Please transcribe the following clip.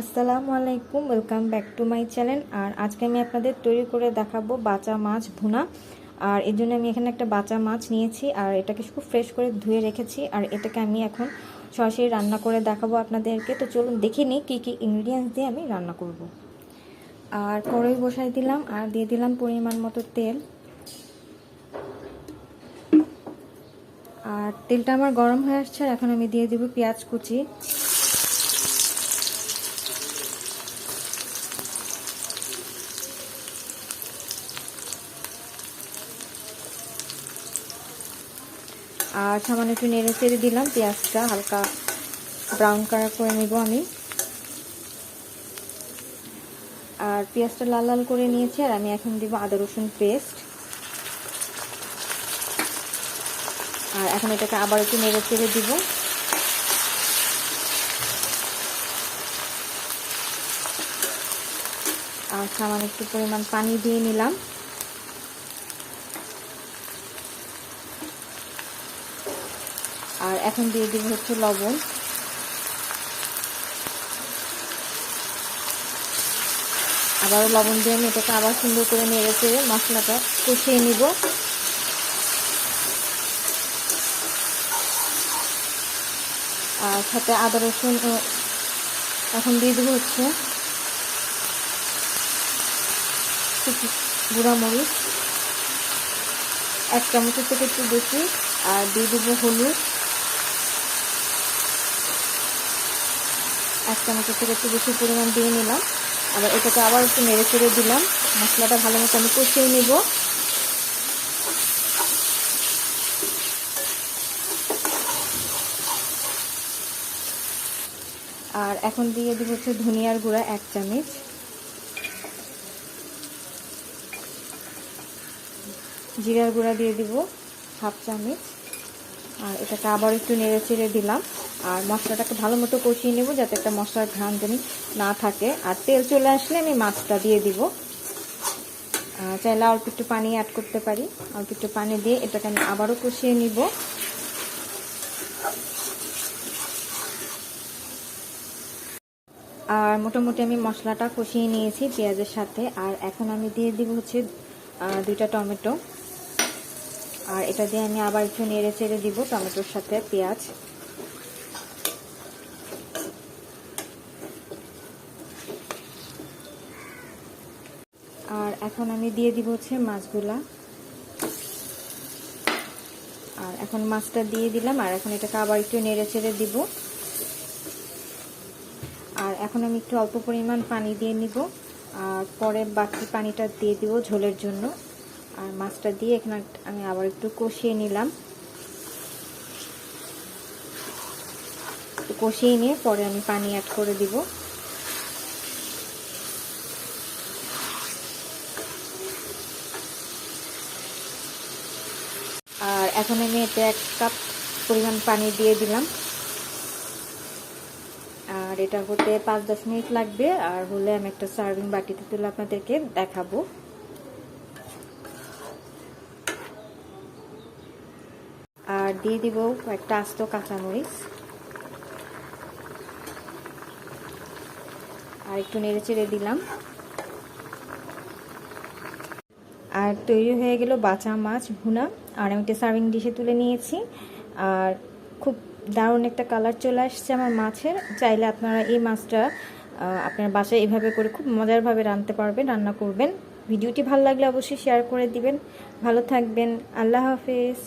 আসসালামু আলাইকুম welcome back to my channel আর আজকে আমি আপনাদের তৈরি করে দেখাবো বাচা মাছ ভুনা। আর এর জন্য আমি এখানে একটা বাঁচা মাছ নিয়েছি, আর এটাকে খুব ফ্রেশ করে ধুয়ে রেখেছি। আর এটাকে আমি এখন সরাসরি রান্না করে দেখাবো আপনাদেরকে। তো চলুন দেখে নিই কী কী ইনগ্রিডিয়েন্টস দিয়ে আমি রান্না করব। আর কড়াই বসাই দিলাম, আর দিয়ে দিলাম পরিমাণ মতো তেল। আর তেলটা আমার গরম হয়ে আসছে, আর এখন আমি দিয়ে দেবো পেঁয়াজ কুচি। আর সামান্য একটু নেড়ে চেড়ে দিলাম, পেঁয়াজটা হালকা ব্রাউন কালার করে নেব আমি। আর পেঁয়াজটা লাল লাল করে নিয়েছি, আর আমি এখন দিব আদা রসুন পেস্ট আর এখন এটাকে আবার একটু নেড়ে চেড়ে দিব। আর সামান্য একটু পরিমাণ পানি দিয়ে নিলাম। আর এখন দিয়ে দিব হচ্ছে লবণ। আবারও লবণ দিয়ে আমি এটাকে আবার সুন্দর করে নেড়ে চেড়ে মশলাটা কষিয়ে নিব। আর সাথে আদা, রসুন এখন দিয়ে দেবো হচ্ছে গুঁড়া মরিচ এক চামচের থেকে একটু বেশি। আর দিয়ে দেবো হলুদ। এক চামচের থেকে একটু বেশি পরিমাণ দিয়ে নিলাম। আবার এটাকে আবার একটু নেড়ে চেড়ে দিলাম। মশলাটা ভালো মতো আমি কষিয়ে নিব। আর এখন দিয়ে দিব হচ্ছে ধনিয়ার গুঁড়া এক চামচ। জিরার গুঁড়া দিয়ে দিব হাফ চামচ। আর এটাকে আবার একটু নেড়ে চেড়ে দিলাম। আর মশলাটাকে ভালো মতো কষিয়ে নেব যাতে একটা মশলার ঘ্রাণ জানি না থাকে। আর তেল চলে আসলে আমি মাছটা দিয়ে দিব। চাইলে অল্প একটু পানি অ্যাড করতে পারি। অল্প একটু পানি দিয়ে এটাকে আমি আবারও কষিয়ে নিব। আর মোটামুটি আমি মশলাটা কষিয়ে নিয়েছি পেঁয়াজের সাথে। আর এখন আমি দিয়ে দিব হচ্ছে দুইটা টমেটো। আর এটা দিয়ে আমি আবার একটু নেড়ে চেড়ে দিব টমেটোর সাথে পেঁয়াজ আর এখন আমি দিয়ে দিব হচ্ছে মাছগুলা। আর এখন মাছটা দিয়ে দিলাম, আর এখন এটাকে আবার একটু নেড়ে চেড়ে দিব। আর এখন আমি একটু অল্প পরিমাণ পানি দিয়ে নিব, আর পরে বাকি পানিটা দিয়ে দিব ঝোলের জন্য। আর মাছটা দিয়ে এখানে আমি আবার একটু কষিয়ে নিলাম। কষিয়ে নিয়ে পরে আমি পানি অ্যাড করে দিব আর এখন আমি এতে এক কাপ পরিমাণ পানি দিয়ে দিলাম। আর এটা হতে পাঁচ দশ মিনিট লাগবে, আর হলে আমি একটা সার্ভিং বাটিতে তুলে আপনাদেরকে দেখাবো। আর দিয়ে দিব কয়েকটা আস্ত কাঁচামরিচ। আর একটু নেড়ে চেড়ে দিলাম। আর তৈরি হয়ে গেল বাঁচা মাছ ভুনা। আর আমি একটা সার্ভিং ডিশে তুলে নিয়েছি। আর খুব দারুণ একটা কালার চলে আসছে আমার মাছের। চাইলে আপনারা এই মাছটা আপনার বাসায় এভাবে করে খুব মজারভাবে রাঁধতে পারবেন, রান্না করবেন। ভিডিওটি ভালো লাগলে অবশ্যই শেয়ার করে দিবেন। ভালো থাকবেন। আল্লাহ হাফেজ।